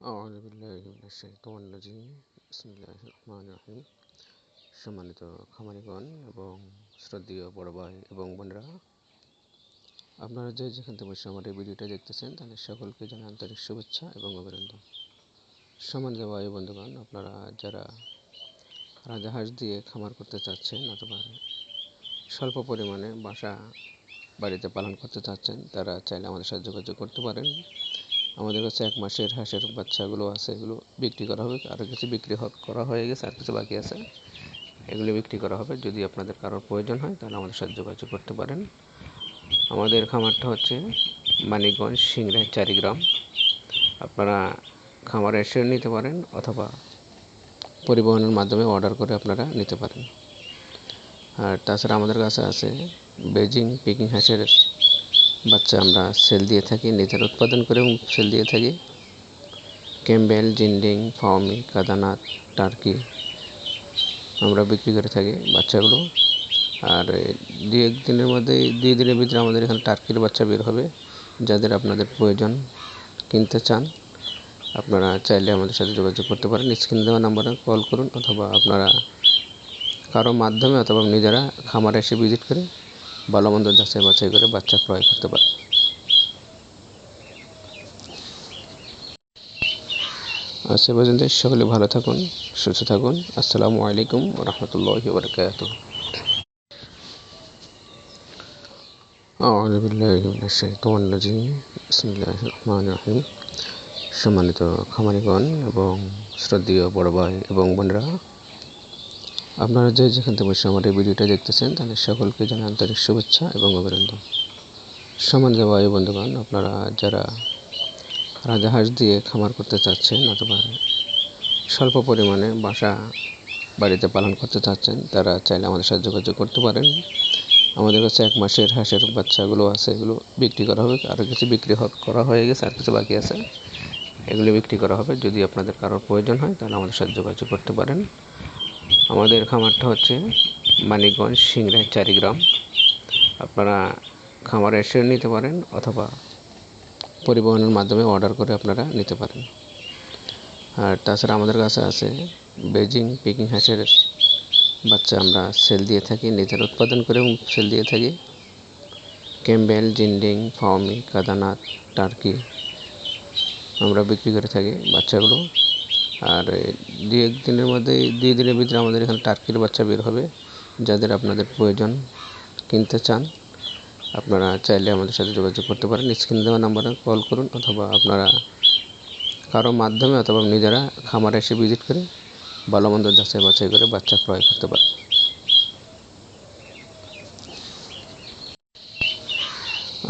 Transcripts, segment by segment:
রহিম সম্মানিত খামারিগণ এবং শ্রদ্ধেয় বড় ভাই এবং বোনেরা, আপনারা যে যেখান থেকে বসে আমার এই ভিডিওটা দেখতেছেন তাদের সকলকে জানাই আন্তরিক শুভেচ্ছা এবং অভিনন্দন। সম্মানিত ভাই বন্ধুগণ, আপনারা যারা রাজাহাঁস দিয়ে খামার করতে চাচ্ছেন অথবা স্বল্প পরিমাণে বাসা বাড়িতে পালন করতে চাচ্ছেন, তারা চাইলে আমাদের সাথে যোগাযোগ করতে পারেন। আমাদের কাছে এক মাসের হাঁসের বাচ্চাগুলো আছে, এগুলো বিক্রি করা হবে। আরও কিছু বিক্রি করা হয়ে গেছে, আর কিছু বাকি আছে। এগুলো বিক্রি করা হবে। যদি আপনাদের কারোর প্রয়োজন হয়, তাহলে আমাদের সাথে যোগাযোগ করতে পারেন। আমাদের খামারটা হচ্ছে মানিকগঞ্জ সিংড়ায় চারিগ্রাম আপনারা খামারে এসে নিতে পারেন অথবা পরিবহনের মাধ্যমে অর্ডার করে আপনারা নিতে পারেন। আর তাছাড়া আমাদের কাছে আছে বেজিং পিকিং হাঁসের বাচ্চা আমরা সেল দিয়ে থাকি, নিজের উৎপাদন করেও সেল দিয়ে থাকি। Campbell, Jinding, Fayoumi Kadaknath turkey আমরা বিক্রি করে থাকি বাচ্চাগুলো। আর দু এক দিনের মধ্যে দুই দিনের ভিতরে আমাদের এখানে টার্কির বাচ্চা বের হবে, যাদের আপনাদের প্রয়োজন কিনতে চান। আপনারা চাইলে আমাদের সাথে যোগাযোগ করতে পারেন। স্ক্রিনে দেওয়া নাম্বারে কল করুন অথবা আপনারা কারও মাধ্যমে অথবা নিজেরা খামারে এসে ভিজিট করে ভালো মন্দ যাচাই বাছাই করে বাচ্চা ক্রয় করতে পারে আচ্ছা পর্যন্ত সকলে ভালো থাকুন সুস্থ থাকুন আসসালামু আলাইকুম রহমতুল্লাহ বরকাত أعوذ بالله من الشيطان الرجيم بسم الله الرحمن الرحيم সম্মানিত খামারিগণ এবং শ্রদ্ধেয় বড় ভাই এবং বোনেরা আপনারা যে যেখান থেকে বসে আমার এই ভিডিওটা দেখতেছেন, তাদের সকলকে জানাই আন্তরিক শুভেচ্ছা এবং অভিনন্দন। সম্মানিত ভাই বন্ধুগণ, আপনারা যারা রাজাহাঁস দিয়ে খামার করতে চাচ্ছেন অথবা স্বল্প পরিমাণে বাসা বাড়িতে পালন করতে চাচ্ছেন, তারা চাইলে আমাদের সাথে যোগাযোগ করতে পারেন। আমাদের কাছে এক মাসের হাঁসের বাচ্চাগুলো আছে, এগুলো বিক্রি করা হবে, আরও কিছু বিক্রি করা হয়ে গেছে, আর কিছু বাকি আছে। এগুলো বিক্রি করা হবে, যদি আপনাদের কারোর প্রয়োজন হয়, তাহলে আমাদের সাথে যোগাযোগ করতে পারেন। আমাদের খামারটা হচ্ছে মানিকগঞ্জ সিংড়ায় চারিগ্রাম আপনারা খামারে এসে নিতে পারেন অথবা পরিবহনের মাধ্যমে অর্ডার করে আপনারা নিতে পারেন। আর তাছাড়া আমাদের কাছে আছে বেজিং পিকিং হাঁসের বাচ্চা আমরা সেল দিয়ে থাকি, নিজের উৎপাদন করেও সেল দিয়ে থাকি। Campbell, Jinding, Fayoumi, Kadaknath, turkey আমরা বিক্রি করে থাকি বাচ্চাগুলো। আর দু এক দিনের মধ্যে দুই দিনের ভিতরে আমাদের এখানে টার্কির বাচ্চা বের হবে, যাদের আপনাদের প্রয়োজন কিনতে চান। আপনারা চাইলে আমাদের সাথে যোগাযোগ করতে পারেন। স্ক্রিনে দেওয়া নাম্বারে কল করুন অথবা আপনারা কারও মাধ্যমে অথবা নিজেরা খামারে এসে ভিজিট করে ভালো মন্দ যাচাই বাছাই করে বাচ্চা ক্রয় করতে পারেন।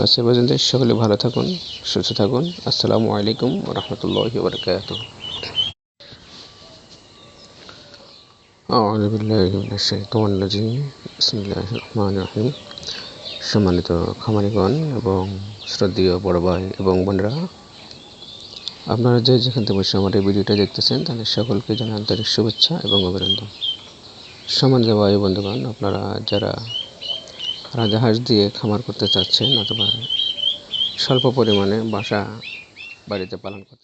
আচ্ছা পর্যন্ত সকলে ভালো থাকুন, সুস্থ থাকুন। আসসালামু আলাইকুম রহমতুল্লাহ বরকাত আউযু বিল্লাহি মিনাশ শাইতানির রাজিম বিসমিল্লাহির রহমানির রহিম সম্মানিত খামারিগণ এবং শ্রদ্ধেয় বড় ভাই এবং বোনরা, আপনারা যে যেখান থেকে বসে আমার এই ভিডিওটা দেখতেছেন, তাদের সকলকে জানাই আন্তরিক শুভেচ্ছা এবং অভিনন্দন। সম্মান ভাই বন্ধুগণ, আপনারা যারা রাজাহাঁস দিয়ে খামার করতে চাচ্ছেন অথবা স্বল্প পরিমাণে বাসা বাড়িতে পালন করতে